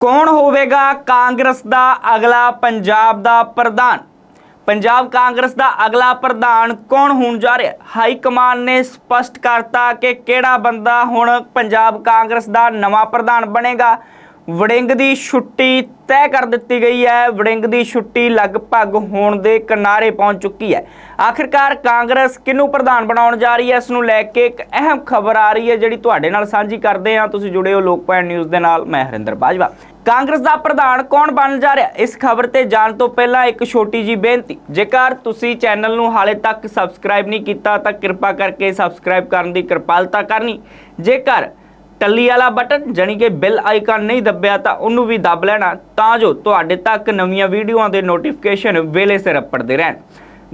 ਕੌਣ ਹੋਵੇਗਾ ਕਾਂਗਰਸ ਦਾ ਅਗਲਾ ਪੰਜਾਬ ਦਾ ਪ੍ਰਧਾਨ? ਪੰਜਾਬ ਕਾਂਗਰਸ ਦਾ ਅਗਲਾ ਪ੍ਰਧਾਨ ਕੌਣ ਹੋਣ ਜਾ ਰਿਹਾ? ਹਾਈ ਕਮਾਨ ਨੇ ਸਪਸ਼ਟ ਕਰਤਾ ਕਿ ਕਿਹੜਾ ਬੰਦਾ ਹੁਣ ਪੰਜਾਬ ਕਾਂਗਰਸ ਦਾ ਨਵਾਂ ਪ੍ਰਧਾਨ ਬਣੇਗਾ? ਵੜਿੰਗ ਦੀ ਛੁੱਟੀ ਤੈਅ ਕਰ ਦਿੱਤੀ ਗਈ ਹੈ। ਵੜਿੰਗ ਦੀ ਛੁੱਟੀ ਲਗਭਗ ਹੋਣ ਦੇ ਕਿਨਾਰੇ ਪਹੁੰਚ ਚੁੱਕੀ ਹੈ। ਆਖਿਰਕਾਰ ਕਾਂਗਰਸ ਕਿਹਨੂੰ ਪ੍ਰਧਾਨ ਬਣਾਉਣ ਜਾ ਰਹੀ ਹੈ? ਇਸ ਨੂੰ ਲੈ ਕੇ ਇੱਕ ਅਹਿਮ ਖਬਰ ਆ ਰਹੀ ਹੈ, ਜਿਹੜੀ ਤੁਹਾਡੇ ਨਾਲ ਸਾਂਝੀ ਕਰਦੇ ਹਾਂ। ਤੁਸੀਂ ਜੁੜੇ ਹੋ ਲੋਕਪਾਲ ਨਿਊਜ਼ ਦੇ ਨਾਲ, ਮੈਂ ਹਰਿੰਦਰ ਬਾਜਵਾ। ਕਾਂਗਰਸ ਦਾ ਪ੍ਰਧਾਨ ਕੌਣ ਬਣ ਜਾ ਰਿਹਾ? ਇਸ ਖਬਰ ਤੇ ਜਾਣ ਤੋਂ ਪਹਿਲਾਂ ਇੱਕ ਛੋਟੀ ਜੀ ਬੇਨਤੀ। ਜੇਕਰ ਤੁਸੀਂ ਚੈਨਲ ਨੂੰ ਹਾਲੇ ਤੱਕ ਸਬਸਕ੍ਰਾਈਬ ਨਹੀਂ ਕੀਤਾ, ਤਾਂ ਕਿਰਪਾ ਕਰਕੇ ਸਬਸਕ੍ਰਾਈਬ ਕਰਨ ਦੀ ਕਿਰਪਾਲਤਾ ਕਰਨੀ। ਜੇਕਰ ਟੱਲੀ ਵਾਲਾ ਬਟਨ, ਜਾਣੀ ਕਿ ਬਿੱਲ ਆਈਕਨ ਨਹੀਂ ਦੱਬਿਆ ਤਾਂ ਉਹਨੂੰ ਵੀ ਦੱਬ ਲੈਣਾ, ਤਾਂ ਜੋ ਤੁਹਾਡੇ ਤੱਕ ਨਵੀਆਂ ਵੀਡੀਓਆਂ ਦੇ ਨੋਟੀਫਿਕੇਸ਼ਨ ਵੇਲੇ ਸਿਰ ਅੱਪੜਦੇ ਰਹਿਣ।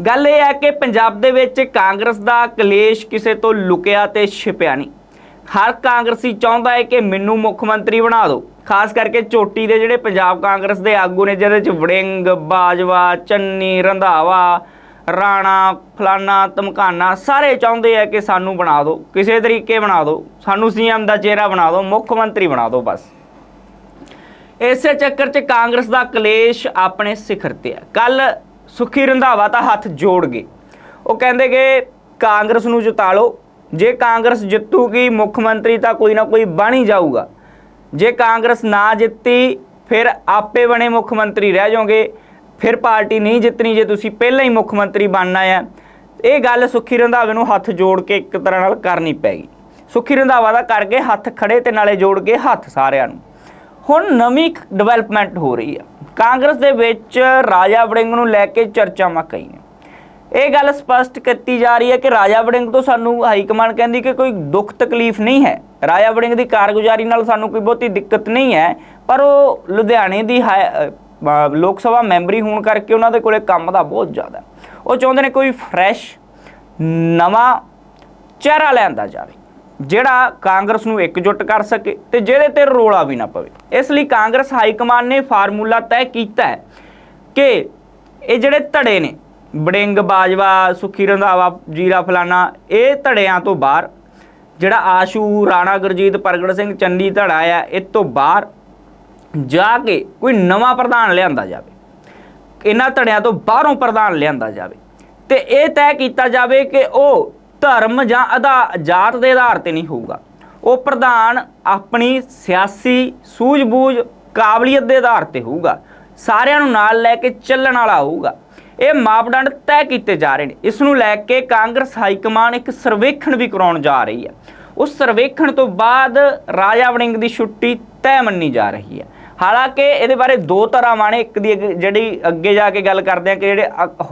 ਗੱਲ ਇਹ ਹੈ ਕਿ ਪੰਜਾਬ ਦੇ ਵਿੱਚ ਕਾਂਗਰਸ ਦਾ ਕਲੇਸ਼ ਕਿਸੇ ਤੋਂ ਲੁਕਿਆ ਤੇ ਛਿਪਿਆ ਨਹੀਂ। ਹਰ ਕਾਂਗਰਸੀ ਚਾਹੁੰਦਾ ਹੈ ਕਿ ਮੈਨੂੰ ਮੁੱਖ ਮੰਤਰੀ ਬਣਾ ਦਿਓ, ਖਾਸ ਕਰਕੇ ਚੋਟੀ ਦੇ ਜਿਹੜੇ ਪੰਜਾਬ ਕਾਂਗਰਸ ਦੇ ਆਗੂ ਨੇ, ਜਿਹਦੇ ਚ ਵੜਿੰਗ, ਬਾਜਵਾ, ਚੰਨੀ, ਰੰਧਾਵਾ ਰਾਣਾ, ਫਲਾਨਾ, ਧਮਕਾਨਾ, ਸਾਰੇ ਚਾਹੁੰਦੇ ਆ ਕਿ ਸਾਨੂੰ ਬਣਾ ਦਿਓ। ਕਿਸੇ ਤਰੀਕੇ ਬਣਾ ਦਿਓ। ਸਾਨੂੰ ਸੀਐਮ ਦਾ ਚਿਹਰਾ ਬਣਾ ਦਿਓ, ਮੁੱਖ ਮੰਤਰੀ ਬਣਾ ਦਿਓ ਬਸ। ਇਸੇ ਚੱਕਰ 'ਚ ਕਾਂਗਰਸ ਦਾ ਕਲੇਸ਼ ਆਪਣੇ ਸਿਖਰ ਤੇ ਹੈ ਕੱਲ ਸੁਖੀ ਰੰਧਾਵਾ ਤਾਂ ਹੱਥ ਜੋੜ ਗਏ। ਉਹ ਕਹਿੰਦੇ ਕਿ ਕਾਂਗਰਸ ਨੂੰ ਜਿਤਾ ਲਓ। ਜੇ ਕਾਂਗਰਸ ਜਿੱਤੂਗੀ, ਮੁੱਖ ਮੰਤਰੀ ਤਾਂ ਕੋਈ ਨਾ ਕੋਈ ਬਣ ਹੀ ਜਾਊਗਾ। ਜੇ ਕਾਂਗਰਸ ਨਾ ਜਿੱਤੀ, ਫਿਰ ਆਪੇ ਬਣੇ ਮੁੱਖ ਮੰਤਰੀ ਰਹਿ ਜਾਓਗੇ। ਫਿਰ ਪਾਰਟੀ ਨਹੀਂ ਜਿੱਤਣੀ ਜੇ ਤੁਸੀਂ ਪਹਿਲਾਂ ਹੀ ਮੁੱਖ ਮੰਤਰੀ ਬਣਨਾ ਹੈ ਇਹ ਗੱਲ ਸੁਖੀ ਰੰਧਾਵੇ ਨੂੰ ਹੱਥ ਜੋੜ ਕੇ ਇੱਕ ਤਰ੍ਹਾਂ ਨਾਲ ਕਰਨੀ ਪੈਗੀ ਸੁਖੀ ਰੰਧਾਵਾ ਦਾ ਕਰਕੇ ਹੱਥ ਖੜੇ ਤੇ ਨਾਲੇ ਜੋੜ ਕੇ ਹੱਥ ਸਾਰਿਆਂ ਨੂੰ। ਹੁਣ ਨਵੀਂ ਡਿਵੈਲਪਮੈਂਟ ਹੋ ਰਹੀ ਹੈ ਕਾਂਗਰਸ ਦੇ ਵਿੱਚ ਰਾਜਾ ਵੜਿੰਗ ਨੂੰ ਲੈ ਕੇ ਚਰਚਾਵਾਂ ਕਈਆਂ। ਇਹ ਗੱਲ ਸਪਸ਼ਟ ਕੀਤੀ ਜਾ ਰਹੀ ਹੈ ਕਿ ਰਾਜਾ ਵੜਿੰਗ ਤੋਂ ਸਾਨੂੰ ਹਾਈ ਕਮਾਂਡ ਕਹਿੰਦੀ ਕਿ ਕੋਈ ਦੁੱਖ ਤਕਲੀਫ ਨਹੀਂ ਹੈ। ਰਾਜਾ ਵੜਿੰਗ ਦੀ ਕਾਰਗੁਜ਼ਾਰੀ ਨਾਲ ਸਾਨੂੰ ਕੋਈ ਬਹੁਤੀ ਦਿੱਕਤ ਨਹੀਂ ਹੈ, ਪਰ ਉਹ ਲੁਧਿਆਣੇ ਦੀ ਹਾਈ- ਲੋਕ ਸਭਾ ਮੈਂਬਰੀ ਹੋਣ ਕਰਕੇ ਉਹਨਾਂ ਦੇ ਕੋਲੇ ਕੰਮ ਦਾ ਬਹੁਤ ਜ਼ਿਆਦਾ ਉਹ ਚਾਹੁੰਦੇ ਨੇ ਕੋਈ ਫਰੈਸ਼ ਨਵਾਂ ਚਿਹਰਾ ਲਿਆਂਦਾ ਜਾਵੇ, ਜਿਹੜਾ ਕਾਂਗਰਸ ਨੂੰ ਇਕਜੁੱਟ ਕਰ ਸਕੇ ਤੇ ਜਿਹਦੇ ਤੇ ਰੋਲਾ ਵੀ ਨਾ ਪਵੇ। ਇਸ ਲਈ ਕਾਂਗਰਸ ਹਾਈ ਕਮਾਨ ਨੇ ਫਾਰਮੂਲਾ ਤੈਅ ਕੀਤਾ ਹੈ ਕਿ ਇਹ ਜਿਹੜੇ ਧੜੇ ਨੇ ਬੜਿੰਗ ਬਾਜਵਾ, ਸੁਖੀ ਰੰਧਾਵਾ, ਜੀਰਾ ਫਲਾਨਾ ਇਹ ਧੜਿਆਂ ਤੋਂ ਬਾਹਰ, ਜਿਹੜਾ ਆਸ਼ੂ, ਰਾਣਾ ਗੁਰਜੀਤ, ਪ੍ਰਗਟ ਸਿੰਘ ਚੰਨੀ ਧੜਾ ਆ ਇਹ ਤੋਂ ਬਾਹਰ ਜਾ ਕੇ ਕੋਈ ਨਵਾਂ ਪ੍ਰਧਾਨ ਲਿਆਂਦਾ ਜਾਵੇ, ਇਹਨਾਂ ਧੜਿਆਂ ਤੋਂ ਬਾਹਰੋਂ ਪ੍ਰਧਾਨ ਲਿਆਂਦਾ ਜਾਵੇ ਤੇ ਇਹ ਤੈਅ ਕੀਤਾ ਜਾਵੇ ਕਿ ਉਹ ਧਰਮ ਜਾਂ ਅਦਾ ਜਾਤ ਦੇ ਆਧਾਰ ਤੇ ਨਹੀਂ ਹੋਊਗਾ। ਉਹ ਪ੍ਰਧਾਨ ਆਪਣੀ ਸਿਆਸੀ ਸੂਝ-ਬੂਝ, ਕਾਬਲੀਅਤ ਦੇ ਆਧਾਰ ਤੇ ਹੋਊਗਾ। ਸਾਰਿਆਂ ਨੂੰ ਨਾਲ ਲੈ ਕੇ ਚੱਲਣ ਵਾਲਾ ਹੋਊਗਾ। ਇਹ ਮਾਪਦੰਡ ਤੈਅ ਕੀਤੇ ਜਾ ਰਹੇ ਨੇ। ਇਸ ਨੂੰ ਲੈ ਕੇ ਕਾਂਗਰਸ ਹਾਈ ਕਮਾਨ ਇੱਕ ਸਰਵੇਖਣ ਵੀ ਕਰਾਉਣ ਜਾ ਰਹੀ ਹੈ। ਉਸ ਸਰਵੇਖਣ ਤੋਂ ਬਾਅਦ ਰਾਜਾ ਵੜਿੰਗ ਦੀ ਛੁੱਟੀ ਤੈਅ ਮੰਨੀ ਜਾ ਰਹੀ ਹੈ। ਹਾਲਾਂਕਿ ਇਹਦੇ ਬਾਰੇ ਦੋ ਧਾਰਾਵਾਂ ਨੇ ਇੱਕ ਦੀ ਅੱਗੇ- ਜਿਹੜੀ ਅੱਗੇ ਜਾ ਕੇ ਗੱਲ ਕਰਦੇ ਆ ਕਿ ਜਿਹੜੇ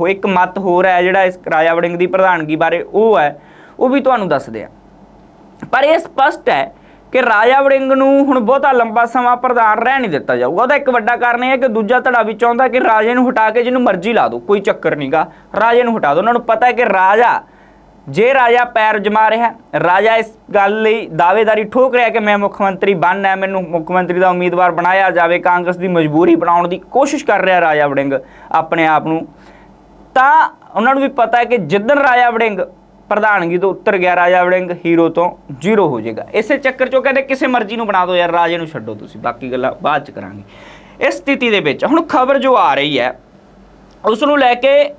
ਇੱਕ ਮਤ ਹੋਰ ਹੈ ਜਿਹੜਾ ਇਸ ਰਾਜਾ ਵੜਿੰਗ ਦੀ ਪ੍ਰਧਾਨਗੀ ਬਾਰੇ ਉਹ ਹੈ, ਉਹ ਵੀ ਤੁਹਾਨੂੰ ਦੱਸਦੇ ਆ। ਪਰ ਇਹ ਸਪਸ਼ਟ ਹੈ ਕਿ ਰਾਜਾ ਵੜਿੰਗ ਨੂੰ ਹੁਣ ਬਹੁਤਾ ਲੰਬਾ ਸਮਾਂ ਪ੍ਰਧਾਨ ਰਹਿ ਨਹੀਂ ਦਿੱਤਾ ਜਾਊਗਾ। ਉਹਦਾ ਇੱਕ ਵੱਡਾ ਕਾਰਨ ਇਹ ਹੈ ਕਿ ਦੂਜਾ ਧੜਾ ਵੀ ਚਾਹੁੰਦਾ ਕਿ ਰਾਜੇ ਨੂੰ ਹਟਾ ਕੇ ਜਿਹਨੂੰ ਮਰਜ਼ੀ ਲਾ ਦਿਓ, ਕੋਈ ਚੱਕਰ ਨਹੀਂਗਾ ਰਾਜੇ ਨੂੰ ਹਟਾ ਦਿਓ। ਉਹਨਾਂ ਨੂੰ ਪਤਾ ਹੈ ਕਿ ਰਾਜਾ ਜੇ ਰਾਜਾ ਪੈਰ ਜਮਾ ਰਿਹਾ, ਰਾਜਾ ਇਸ ਗੱਲ ਲਈ ਦਾਅਵੇਦਾਰੀ ਠੋਕ ਰਿਹਾ ਕਿ ਮੈਂ ਮੁੱਖ ਮੰਤਰੀ ਬਣਨਾ ਹੈ, ਮੈਨੂੰ ਮੁੱਖ ਮੰਤਰੀ ਦਾ ਉਮੀਦਵਾਰ ਬਣਾਇਆ ਜਾਵੇ, ਕਾਂਗਰਸ ਦੀ ਮਜਬੂਰੀ ਬਣਾਉਣ ਦੀ ਕੋਸ਼ਿਸ਼ ਕਰ ਰਿਹਾ ਰਾਜਾ ਵੜਿੰਗ ਆਪਣੇ ਆਪ ਨੂੰ। ਤਾਂ ਉਹਨਾਂ ਨੂੰ ਵੀ ਪਤਾ ਹੈ ਕਿ ਜਿੱਦਣ ਰਾਜਾ ਵੜਿੰਗ ਪ੍ਰਧਾਨਗੀ ਤੋਂ ਉੱਤਰ ਗਿਆ, ਰਾਜਾ ਵੜਿੰਗ ਹੀਰੋ ਤੋਂ ਜ਼ੀਰੋ ਹੋ ਜਾਏਗਾ। ਇਸੇ ਚੱਕਰ ਚੋਂ ਕਹਿੰਦੇ ਕਿਸੇ ਮਰਜ਼ੀ ਨੂੰ ਬਣਾ ਦਿਓ, ਯਾਰ ਰਾਜੇ ਨੂੰ ਛੱਡੋ ਤੁਸੀਂ, ਬਾਕੀ ਗੱਲਾਂ ਬਾਅਦ ਚ ਕਰਾਂਗੇ। ਇਸ ਸਥਿਤੀ ਦੇ ਵਿੱਚ ਹੁਣ ਖਬਰ ਜੋ ਆ ਰਹੀ ਹੈ, ਉਸ ਨੂੰ ਲੈ ਕੇ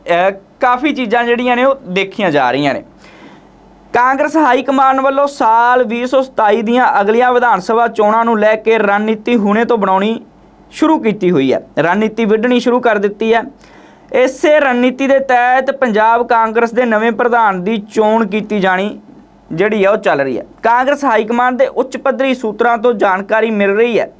ਕਾਫੀ ਚੀਜ਼ਾਂ ਜਿਹੜੀਆਂ ਨੇ ਉਹ ਦੇਖੀਆਂ ਜਾ ਰਹੀਆਂ ਨੇ। ਕਾਂਗਰਸ ਹਾਈ ਕਮਾਂਡ ਵੱਲੋਂ ਸਾਲ 2027 ਦੀਆਂ ਅਗਲੀਆਂ ਵਿਧਾਨ ਸਭਾ ਚੋਣਾਂ ਨੂੰ ਲੈ ਕੇ ਰਣਨੀਤੀ ਹੁਣੇ ਤੋਂ ਬਣਾਉਣੀ ਸ਼ੁਰੂ ਕੀਤੀ ਹੋਈ ਹੈ। ਰਣਨੀਤੀ ਵਿੱਢਣੀ ਸ਼ੁਰੂ ਕਰ ਦਿੱਤੀ ਹੈ। ਇਸੇ ਰਣਨੀਤੀ ਦੇ ਤਹਿਤ ਪੰਜਾਬ ਕਾਂਗਰਸ ਦੇ ਨਵੇਂ ਪ੍ਰਧਾਨ ਦੀ ਚੋਣ ਕੀਤੀ ਜਾਣੀ ਜਿਹੜੀ ਆ ਉਹ ਚੱਲ ਰਹੀ ਹੈ। ਕਾਂਗਰਸ ਹਾਈ ਕਮਾਂਡ ਦੇ ਉੱਚ ਪੱਧਰੀ ਸੂਤਰਾਂ ਤੋਂ ਜਾਣਕਾਰੀ ਮਿਲ ਰਹੀ ਹੈ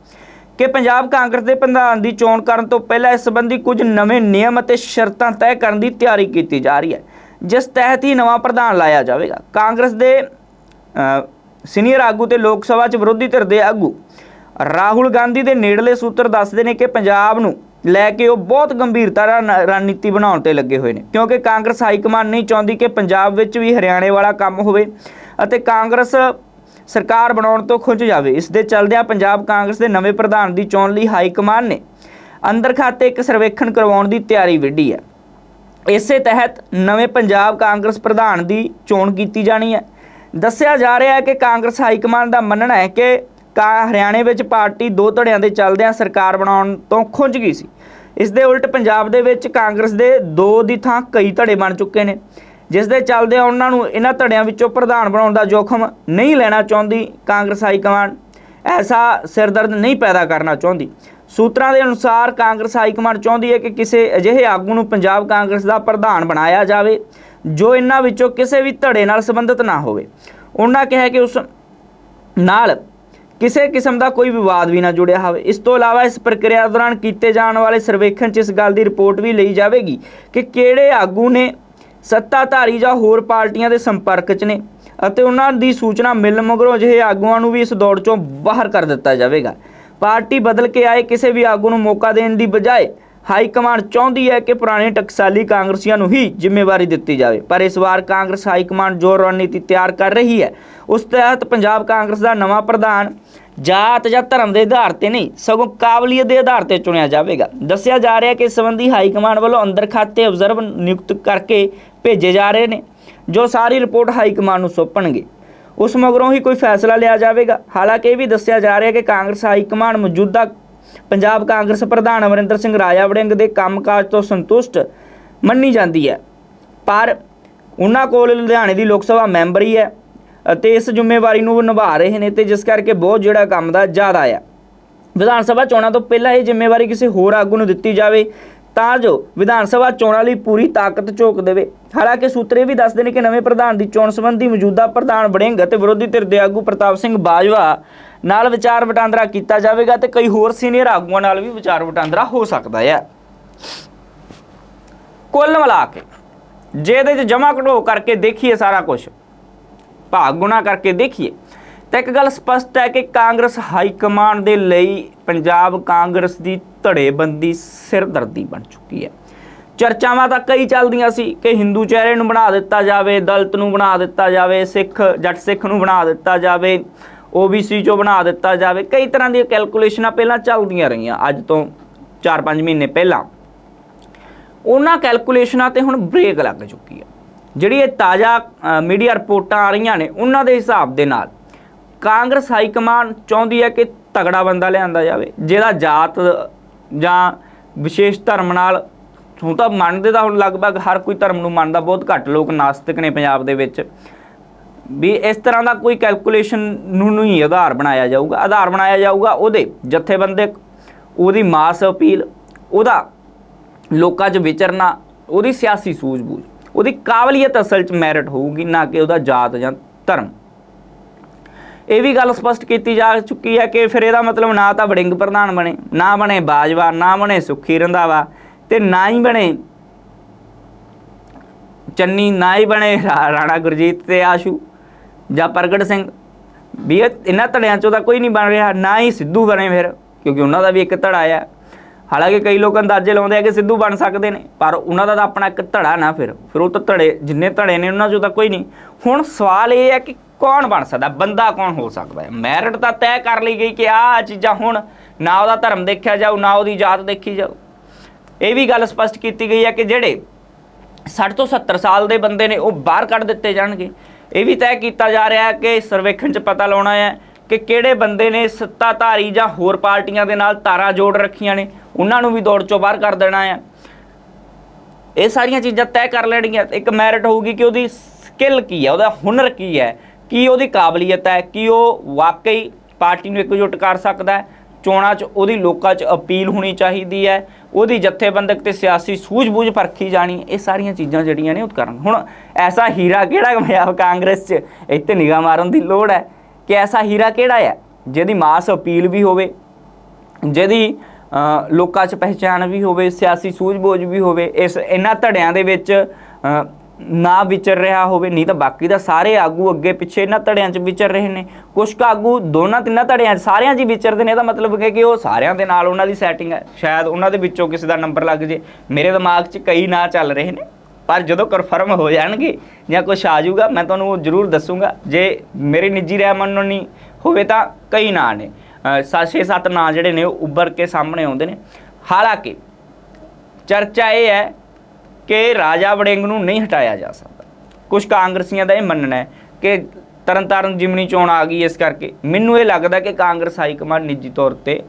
ਕਿ ਪੰਜਾਬ ਕਾਂਗਰਸ ਦੇ ਪ੍ਰਧਾਨ ਦੀ ਚੋਣ ਕਰਨ ਤੋਂ ਪਹਿਲਾਂ ਇਸ ਸੰਬੰਧੀ ਕੁਝ ਨਵੇਂ ਨਿਯਮ ਅਤੇ ਸ਼ਰਤਾਂ ਤੈਅ ਕਰਨ ਦੀ ਤਿਆਰੀ ਕੀਤੀ ਜਾ ਰਹੀ ਹੈ। ਜਿਸ ਤਹਿਤ ਹੀ ਨਵਾਂ ਪ੍ਰਧਾਨ ਲਾਇਆ ਜਾਵੇਗਾ। ਕਾਂਗਰਸ ਦੇ ਸੀਨੀਅਰ ਆਗੂ ਤੇ ਲੋਕ ਸਭਾ 'ਚ ਵਿਰੋਧੀ ਧਿਰ ਦੇ ਆਗੂ ਰਾਹੁਲ ਗਾਂਧੀ ਦੇ ਨੇੜਲੇ ਸੂਤਰ ਦੱਸਦੇ ਨੇ ਕਿ ਪੰਜਾਬ ਨੂੰ ਲੈ ਕੇ ਉਹ ਬਹੁਤ ਗੰਭੀਰਤਾ ਨਾਲ ਰਣਨੀਤੀ ਬਣਾਉਣ ਤੇ ਲੱਗੇ ਹੋਏ ਨੇ। ਕਿਉਂਕਿ ਕਾਂਗਰਸ ਹਾਈ ਕਮਾਂਡ ਨਹੀਂ ਚਾਹੁੰਦੀ ਕਿ ਪੰਜਾਬ ਵਿੱਚ ਵੀ ਹਰਿਆਣੇ ਵਾਲਾ ਕੰਮ ਹੋਵੇ ਅਤੇ ਕਾਂਗਰਸ ਸਰਕਾਰ ਬਣਾਉਣ ਤੋਂ ਖੁੰਝ ਜਾਵੇ। ਇਸ ਦੇ ਚੱਲਦਿਆਂ ਪੰਜਾਬ ਕਾਂਗਰਸ ਦੇ ਨਵੇਂ ਪ੍ਰਧਾਨ ਦੀ ਚੋਣ ਲਈ ਹਾਈ ਕਮਾਂਡ ਨੇ ਅੰਦਰ ਖਾਤੇ ਇੱਕ ਸਰਵੇਖਣ ਕਰਵਾਉਣ ਦੀ ਤਿਆਰੀ ਵਿੱਢੀ ਹੈ। ਇਸੇ ਤਹਿਤ ਨਵੇਂ ਪੰਜਾਬ ਕਾਂਗਰਸ ਪ੍ਰਧਾਨ ਦੀ ਚੋਣ ਕੀਤੀ ਜਾਣੀ ਹੈ। ਦੱਸਿਆ ਜਾ ਰਿਹਾ ਹੈ ਕਿ ਕਾਂਗਰਸ ਹਾਈ ਕਮਾਂਡ ਦਾ ਮੰਨਣਾ ਹੈ ਕਿ ਕਾ ਹਰਿਆਣੇ ਵਿੱਚ ਪਾਰਟੀ ਦੋ ਧੜਿਆਂ ਦੇ ਚੱਲਦਿਆਂ ਸਰਕਾਰ ਬਣਾਉਣ ਤੋਂ ਖੁੰਝ ਗਈ ਸੀ। ਇਸ ਦੇ ਉਲਟ ਪੰਜਾਬ ਦੇ ਵਿੱਚ ਕਾਂਗਰਸ ਦੇ ਦੋ ਦੀ ਥਾਂ ਕਈ ਧੜੇ ਬਣ ਚੁੱਕੇ ਨੇ। ਜਿਸ ਦੇ ਚੱਲਦਿਆਂ ਉਹਨਾਂ ਨੂੰ ਇਹਨਾਂ ਧੜਿਆਂ ਵਿੱਚੋਂ ਪ੍ਰਧਾਨ ਬਣਾਉਣ ਦਾ ਜੋਖਮ ਨਹੀਂ ਲੈਣਾ ਚਾਹੁੰਦੀ ਕਾਂਗਰਸ ਹਾਈ ਕਮਾਂਡ। ਐਸਾ ਸਿਰਦਰਦ ਨਹੀਂ ਪੈਦਾ ਕਰਨਾ ਚਾਹੁੰਦੀ। ਸੂਤਰਾਂ ਦੇ ਅਨੁਸਾਰ ਕਾਂਗਰਸ ਹਾਈ ਕਮਾਂਡ ਚਾਹੁੰਦੀ ਹੈ ਕਿ ਕਿਸੇ ਅਜਿਹੇ ਆਗੂ ਨੂੰ ਪੰਜਾਬ ਕਾਂਗਰਸ ਦਾ ਪ੍ਰਧਾਨ ਬਣਾਇਆ ਜਾਵੇ, ਜੋ ਇਹਨਾਂ ਵਿੱਚੋਂ ਕਿਸੇ ਵੀ ਧੜੇ ਨਾਲ ਸੰਬੰਧਿਤ ਨਾ ਹੋਵੇ। ਉਹਨਾਂ ਕਿਹਾ ਕਿ ਉਸ ਨਾਲ ਕਿਸੇ ਕਿਸਮ ਦਾ ਕੋਈ ਵਿਵਾਦ ਵੀ ਨਾ ਜੁੜਿਆ ਹੋਵੇ। ਇਸ ਤੋਂ ਇਲਾਵਾ ਇਸ ਪ੍ਰਕਿਰਿਆ ਦੌਰਾਨ ਕੀਤੇ ਜਾਣ ਵਾਲੇ ਸਰਵੇਖਣ 'ਚ ਇਸ ਗੱਲ ਦੀ ਰਿਪੋਰਟ ਵੀ ਲਈ ਜਾਵੇਗੀ ਕਿ ਕਿਹੜੇ ਆਗੂ ਨੇ ਸੱਤਾਧਾਰੀ ਜਾਂ ਹੋਰ ਪਾਰਟੀਆਂ ਦੇ ਸੰਪਰਕ 'ਚ ਨੇ ਅਤੇ ਉਹਨਾਂ ਦੀ ਸੂਚਨਾ ਮਿਲਣ ਮਗਰੋਂ ਅਜਿਹੇ ਆਗੂਆਂ ਨੂੰ ਵੀ ਇਸ ਦੌੜ 'ਚੋਂ ਬਾਹਰ ਕਰ ਦਿੱਤਾ ਜਾਵੇਗਾ। ਪਾਰਟੀ ਬਦਲ ਕੇ ਆਏ ਕਿਸੇ ਵੀ ਆਗੂ ਨੂੰ ਮੌਕਾ ਦੇਣ ਦੀ ਬਜਾਏ ਹਾਈ ਕਮਾਂਡ ਚਾਹੁੰਦੀ ਹੈ ਕਿ ਪੁਰਾਣੇ ਟਕਸਾਲੀ ਕਾਂਗਰਸੀਆਂ ਨੂੰ ਹੀ ਜ਼ਿੰਮੇਵਾਰੀ ਦਿੱਤੀ ਜਾਵੇ। ਪਰ ਇਸ ਵਾਰ ਕਾਂਗਰਸ ਹਾਈ ਕਮਾਂਡ ਜੋ ਰਣਨੀਤੀ ਤਿਆਰ ਕਰ ਰਹੀ ਹੈ। ਉਸ ਤਹਿਤ ਪੰਜਾਬ ਕਾਂਗਰਸ ਦਾ ਨਵਾਂ ਪ੍ਰਧਾਨ ਜਾਤ ਜਾਂ ਧਰਮ ਦੇ ਆਧਾਰ ਤੇ ਨਹੀਂ, ਸਗੋਂ ਕਾਬਲੀਅਤ ਦੇ ਆਧਾਰ ਤੇ ਚੁਣਿਆ ਜਾਵੇਗਾ। ਦੱਸਿਆ ਜਾ ਰਿਹਾ ਕਿ ਇਸ ਸੰਬੰਧੀ ਹਾਈ ਕਮਾਂਡ ਵੱਲੋਂ ਅੰਦਰ ਖਾਤੇ ਅਬਜ਼ਰਵਰ ਨਿਯੁਕਤ ਕਰਕੇ ਭੇਜੇ ਜਾ ਰਹੇ ਨੇ, ਜੋ ਸਾਰੀ ਰਿਪੋਰਟ ਹਾਈ ਕਮਾਂਡ ਨੂੰ ਸੌਂਪਣਗੇ। ਉਸ ਮਗਰੋਂ ਹੀ ਕੋਈ ਫੈਸਲਾ ਲਿਆ ਜਾਵੇਗਾ। ਹਾਲਾਂਕਿ ਇਹ ਵੀ ਦੱਸਿਆ ਜਾ ਰਿਹਾ ਕਿ ਕਾਂਗਰਸ ਹਾਈ ਕਮਾਂਡ ਮੌਜੂਦਾ ਪੰਜਾਬ ਕਾਂਗਰਸ ਪ੍ਰਧਾਨ ਅਮਰਿੰਦਰ ਸਿੰਘ ਰਾਜਾ ਵੜਿੰਗ ਦੇ ਕੰਮਕਾਜ ਤੋਂ ਸੰਤੁਸ਼ਟ ਮੰਨੀ ਜਾਂਦੀ ਹੈ। ਪਰ ਉਹਨਾਂ ਕੋਲ ਲੁਧਿਆਣੇ ਦੀ ਲੋਕ ਸਭਾ ਮੈਂਬਰ ਹੀ ਹੈ ਅਤੇ ਇਸ ਜ਼ਿੰਮੇਵਾਰੀ ਨੂੰ ਨਿਭਾ ਰਹੇ ਨੇ ਤੇ ਜਿਸ ਕਰਕੇ ਬਹੁਤ ਜਿਹੜਾ ਕੰਮ ਦਾ ਜ਼ਿਆਦਾ ਆ। ਵਿਧਾਨ ਸਭਾ ਚੋਣਾਂ ਤੋਂ ਪਹਿਲਾਂ ਇਹ ਜ਼ਿੰਮੇਵਾਰੀ ਕਿਸੇ ਹੋਰ ਆਗੂ ਨੂੰ ਦਿੱਤੀ ਜਾਵੇ ਤਾਂ ਜੋ ਵਿਧਾਨ ਸਭਾ ਚੋਣਾਂ ਲਈ ਪੂਰੀ ਤਾਕਤ ਝੋਕ ਦੇਵੇ। ਹਾਲਾਂਕਿ ਸੂਤਰੇ ਵੀ ਦੱਸਦੇ ਨੇ ਕਿ ਨਵੇਂ ਪ੍ਰਧਾਨ ਦੀ ਚੋਣ ਸੰਬੰਧੀ ਮੌਜੂਦਾ ਪ੍ਰਧਾਨ ਬਣੇਗਾ ਅਤੇ ਵਿਰੋਧੀ ਧਿਰ ਦੇ ਆਗੂ ਪ੍ਰਤਾਪ ਸਿੰਘ ਬਾਜਵਾ ਨਾਲ ਵਿਚਾਰ ਵਟਾਂਦਰਾ ਕੀਤਾ ਜਾਵੇਗਾ ਤੇ ਕਈ ਹੋਰ ਸੀਨੀਅਰ ਆਗੂਆਂ ਨਾਲ ਵੀ ਵਿਚਾਰ ਵਟਾਂਦਰਾ ਹੋ ਸਕਦਾ ਹੈ। ਕੁੱਲ ਮਿਲਾ ਕੇ ਜੇ ਇਹਦੇ 'ਚ ਜਮਾ ਘਟੋ ਕਰਕੇ ਦੇਖੀਏ ਸਾਰਾ ਕੁਝ ਭਾਗ ਗੁਣਾ ਕਰਕੇ ਦੇਖੀਏ ਤਾਂ ਇੱਕ ਗੱਲ ਸਪਸ਼ਟ ਹੈ ਕਿ ਕਾਂਗਰਸ ਹਾਈ ਕਮਾਂਡ ਦੇ ਲਈ ਪੰਜਾਬ ਕਾਂਗਰਸ ਦੀ ਧੜੇਬੰਦੀ ਸਿਰਦਰਦੀ ਬਣ ਚੁੱਕੀ ਹੈ। ਚਰਚਾਵਾਂ ਤਾਂ ਕਈ ਚੱਲਦੀਆਂ ਸੀ ਕਿ ਹਿੰਦੂ ਚਿਹਰੇ ਨੂੰ ਬਣਾ ਦਿੱਤਾ ਜਾਵੇ, ਦਲਿਤ ਨੂੰ ਬਣਾ ਦਿੱਤਾ ਜਾਵੇ, ਸਿੱਖ, ਜੱਟ ਸਿੱਖ ਨੂੰ ਬਣਾ ਦਿੱਤਾ ਜਾਵੇ OBC ਚੋਂ ਬਣਾ ਦਿੱਤਾ ਜਾਵੇ। ਕਈ ਤਰ੍ਹਾਂ ਦੀਆਂ ਕੈਲਕੂਲੇਸ਼ਨਾਂ ਪਹਿਲਾਂ ਚੱਲਦੀਆਂ ਰਹੀਆਂ, ਅੱਜ ਤੋਂ 4-5 ਮਹੀਨੇ ਪਹਿਲਾਂ। ਉਹਨਾਂ ਕੈਲਕੂਲੇਸ਼ਨਾਂ ਤੇ ਹੁਣ ਬ੍ਰੇਕ ਲੱਗ ਚੁੱਕੀ ਹੈ। ਜਿਹੜੀ ਇਹ ਤਾਜ਼ਾ ਮੀਡੀਆ ਰਿਪੋਰਟਾਂ ਆ ਰਹੀਆਂ ਨੇ, ਉਹਨਾਂ ਦੇ ਹਿਸਾਬ ਦੇ ਨਾਲ ਕਾਂਗਰਸ ਹਾਈ ਕਮਾਨ ਚਾਹੁੰਦੀ ਹੈ ਕਿ ਤਗੜਾ ਬੰਦਾ ਲਿਆਂਦਾ ਜਾਵੇ ਜਿਹਦਾ ਜਾਤ ਜਾਂ ਵਿਸ਼ੇਸ਼ ਧਰਮ ਨਾਲ ਹੁਣ ਤਾਂ ਮੰਨਦੇ ਤਾਂ ਹੁਣ ਲਗਭਗ ਹਰ ਕੋਈ ਧਰਮ ਨੂੰ ਮੰਨਦਾ, ਬਹੁਤ ਘੱਟ ਲੋਕ ਨਾਸਤਿਕ ਨੇ ਪੰਜਾਬ ਦੇ ਵਿੱਚ। ਵੀ ਇਸ ਤਰ੍ਹਾਂ ਦਾ ਕੋਈ ਕੈਲਕੂਲੇਸ਼ਨ ਨੂੰ ਨਹੀਂ ਆਧਾਰ ਬਣਾਇਆ ਜਾਊਗਾ। ਆਧਾਰ ਬਣਾਇਆ ਜਾਊਗਾ ਉਹਦੇ ਜਥੇਬੰਦਕ, ਉਹਦੀ ਮਾਸ ਅਪੀਲ, ਉਹਦਾ ਲੋਕਾਂ 'ਚ ਵਿਚਰਨਾ, ਉਹਦੀ ਸਿਆਸੀ ਸੂਝ-ਬੂਝ, ਉਹਦੀ ਕਾਬਲੀਅਤ ਅਸਲ 'ਚ ਮੈਰਿਟ ਹੋਊਗੀ, ਨਾ ਕਿ ਉਹਦਾ ਜਾਤ ਜਾਂ ਧਰਮ। ਇਹ ਵੀ ਗੱਲ ਸਪਸ਼ਟ ਕੀਤੀ ਜਾ ਚੁੱਕੀ ਹੈ ਕਿ ਫਿਰ ਇਹਦਾ ਮਤਲਬ ਨਾ ਤਾਂ ਵੜਿੰਗ ਪ੍ਰਧਾਨ ਬਣੇ, ਨਾ ਬਣੇ ਬਾਜਵਾ, ਨਾ ਬਣੇ ਸੁਖੀ ਰੰਧਾਵਾ ਤੇ ਨਾ ਹੀ ਬਣੇ ਚੰਨੀ, ਨਾ ਹੀ ਬਣੇ ਰਾ- ਰਾਣਾ ਗੁਰਜੀਤ ਤੇ ਆਸ਼ੂ ਜਾਂ ਪ੍ਰਗਟ ਸਿੰਘ। ਵੀ ਇਹਨਾਂ ਧੜਿਆਂ ਚੋਂ ਤਾਂ ਕੋਈ ਨਹੀਂ ਬਣ ਰਿਹਾ, ਨਾ ਹੀ ਸਿੱਧੂ ਬਣੇ ਫਿਰ, ਕਿਉਂਕਿ ਉਹਨਾਂ ਦਾ ਵੀ ਇੱਕ ਧੜਾ ਆ। ਹਾਲਾਂਕਿ ਕਈ ਲੋਕ ਅੰਦਾਜ਼ੇ ਲਾਉਂਦੇ ਆ ਕਿ ਸਿੱਧੂ ਬਣ ਸਕਦੇ ਨੇ, ਪਰ ਉਹਨਾਂ ਦਾ ਤਾਂ ਆਪਣਾ ਇੱਕ ਧੜਾ ਨਾ ਫਿਰ। ਫਿਰ ਉਹ ਤਾਂ ਧੜੇ, ਜਿੰਨੇ ਧੜੇ ਨੇ ਉਹਨਾਂ ਚੋਂ ਤਾਂ ਕੋਈ ਨਹੀਂ। ਹੁਣ ਸਵਾਲ ਇਹ ਹੈ ਕਿ ਕੌਣ ਬਣ ਸਕਦਾ? ਬੰਦਾ ਕੌਣ ਹੋ ਸਕਦਾ ਹੈ? ਮੈਰਿਟ ਤਾਂ ਤੈਅ ਕਰ ਲਈ ਗਈ ਕਿ ਆਹ ਚੀਜ਼ਾਂ ਹੁਣ ਨਾ ਉਹਦਾ ਧਰਮ ਦੇਖਿਆ ਜਾਊ, ਨਾ ਉਹਦੀ ਜਾਤ ਦੇਖੀ ਜਾਊ। ਇਹ ਵੀ ਗੱਲ ਸਪਸ਼ਟ ਕੀਤੀ ਗਈ ਹੈ ਕਿ ਜਿਹੜੇ 60 ਤੋਂ 70 ਸਾਲ ਦੇ ਬੰਦੇ ਨੇ, ਉਹ ਬਾਹਰ ਕੱਢ ਦਿੱਤੇ ਜਾਣਗੇ। ਇਹ ਵੀ ਤੈਅ ਕੀਤਾ ਜਾ ਰਿਹਾ ਹੈ ਕਿ ਸਰਵੇਖਣ 'ਚ ਪਤਾ ਲਾਉਣਾ ਹੈ ਕਿ ਕਿਹੜੇ ਬੰਦੇ ਨੇ ਸੱਤਾਧਾਰੀ ਜਾਂ ਹੋਰ ਪਾਰਟੀਆਂ ਦੇ ਨਾਲ ਤਾਰਾਂ ਜੋੜ ਰੱਖੀਆਂ ਨੇ, ਉਹਨਾਂ ਨੂੰ ਵੀ ਦੌੜ 'ਚੋਂ ਬਾਹਰ ਕਰ ਦੇਣਾ ਹੈ। ਇਹ ਸਾਰੀਆਂ ਚੀਜ਼ਾਂ ਤੈਅ ਕਰ ਲੈਣਗੀਆਂ। ਇੱਕ ਮੈਰਿਟ ਹੋਊਗੀ ਕਿ ਉਹਦੀ ਸਕਿੱਲ ਕੀ ਹੈ, ਉਹਦਾ ਹੁਨਰ ਕੀ ਹੈ ਕੀ ਉਹਦੀ ਕਾਬਲੀਅਤ ਹੈ? ਕਿ ਉਹ ਵਾਕਈ ਪਾਰਟੀ ਨੂੰ ਇਕਜੁੱਟ ਕਰ ਸਕਦਾ ਹੈ? ਚੋਣਾਂ 'ਚ ਉਹਦੀ ਲੋਕਾਂ 'ਚ ਅਪੀਲ ਹੋਣੀ ਚਾਹੀਦੀ ਹੈ। ਉਹਦੀ ਜਥੇਬੰਦਕ ਤੇ ਸਿਆਸੀ ਸੂਝ-ਬੂਝ ਪਰਖੀ ਜਾਣੀ। ਇਹ ਸਾਰੀਆਂ ਚੀਜ਼ਾਂ ਜਿਹੜੀਆਂ ਨੇ ਉਹ ਕਰਨ ਹੁਣ ਐਸਾ ਹੀਰਾ ਕਿਹੜਾ ਪੰਜਾਬ ਕਾਂਗਰਸ 'ਚ? ਇੱਥੇ ਨਿਗਾਹ ਮਾਰਨ ਦੀ ਲੋੜ ਹੈ ਕਿ ਐਸਾ ਹੀਰਾ ਕਿਹੜਾ ਹੈ? ਜਿਹਦੀ ਮਾਸ ਅਪੀਲ ਵੀ ਹੋਵੇ, ਜਿਹਦੀ ਲੋਕਾਂ 'ਚ ਪਹਿਚਾਣ ਵੀ ਹੋਵੇ, ਸਿਆਸੀ ਸੂਝ-ਬੂਝ ਵੀ ਹੋਵੇ। ਇਸ, ਇਹਨਾਂ ਧੜਿਆਂ ਦੇ ਵਿੱਚ ਨਾ ਵਿਚਰ ਰਿਹਾ ਹੋਵੇ, ਨਹੀਂ ਤਾਂ ਬਾਕੀ ਦਾ ਸਾਰੇ ਆਗੂ ਅੱਗੇ ਪਿੱਛੇ ਇਹਨਾਂ ਧੜਿਆਂ 'ਚ ਵਿਚਰ ਰਹੇ ਨੇ। ਕੁਝ ਕੁ ਆਗੂ ਦੋਨਾਂ ਤਿੰਨਾਂ ਧੜਿਆਂ 'ਚ ਸਾਰਿਆਂ 'ਚ ਹੀ ਵਿਚਰਦੇ ਨੇ, ਇਹਦਾ ਮਤਲਬ ਹੈ ਕਿ ਉਹ ਸਾਰਿਆਂ ਦੇ ਨਾਲ ਉਹਨਾਂ ਦੀ ਸੈਟਿੰਗ ਹੈ। ਸ਼ਾਇਦ ਉਹਨਾਂ ਦੇ ਵਿੱਚੋਂ ਕਿਸੇ ਦਾ ਨੰਬਰ ਲੱਗ ਜੇ। ਮੇਰੇ ਦਿਮਾਗ 'ਚ ਕਈ ਨਾਂ ਚੱਲ ਰਹੇ ਨੇ, ਪਰ ਜਦੋਂ ਕਨਫਰਮ ਹੋ ਜਾਣਗੇ ਜਾਂ ਕੁਝ ਆ ਜਾਊਗਾ, ਮੈਂ ਤੁਹਾਨੂੰ ਉਹ ਜ਼ਰੂਰ ਦੱਸੂਗਾ। ਜੇ ਮੇਰੇ ਨਿੱਜੀ ਰਾਏ ਮੰਨਣੀ ਹੋਵੇ ਤਾਂ ਕਈ ਨਾਂ ਨੇ। 6-7 ਨਾਂ ਜਿਹੜੇ ਨੇ ਉਹ ਉੱਭਰ ਕੇ ਸਾਹਮਣੇ ਆਉਂਦੇ ਨੇ। ਹਾਲਾਂਕਿ, ਚਰਚਾ ਇਹ ਹੈ ਕਿ ਰਾਜਾ ਵੜਿੰਗ ਨੂੰ ਨਹੀਂ ਹਟਾਇਆ ਜਾ ਸਕਦਾ। ਕੁਝ ਕਾਂਗਰਸੀਆਂ ਦਾ ਇਹ ਮੰਨਣਾ ਹੈ ਕਿ ਤਰਨਤਾਰਨ ਜਿਮਨੀ ਚੋਣ ਆ ਗਈ ਇਸ ਕਰਕੇ। ਮੈਨੂੰ ਇਹ ਲੱਗਦਾ ਕਿ ਕਾਂਗਰਸ ਹਾਈ ਕਮਾਂਡ ਨਿੱਜੀ ਤੌਰ ਤੇ,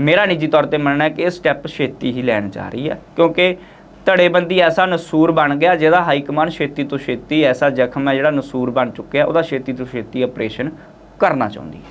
ਮੇਰਾ ਨਿੱਜੀ ਤੌਰ ਤੇ ਮੰਨਣਾ ਹੈ ਕਿ ਇਹ ਸਟੈਪ ਛੇਤੀ ਹੀ ਲੈਣ ਜਾ ਰਹੀ ਹੈ, ਕਿਉਂਕਿ ਧੜੇਬੰਦੀ ਐਸਾ ਨਸੂਰ ਬਣ ਗਿਆ ਜਿਹਦਾ ਹਾਈ ਕਮਾਂਡ ਛੇਤੀ ਤੋਂ ਛੇਤੀ ਐਸਾ ਜ਼ਖਮ ਹੈ ਜਿਹੜਾ ਨਸੂਰ ਬਣ ਚੁੱਕਿਆ, ਉਹਦਾ ਛੇਤੀ ਤੋਂ ਛੇਤੀ ਆਪਰੇਸ਼ਨ ਕਰਨਾ ਚਾਹੁੰਦੀ ਹੈ।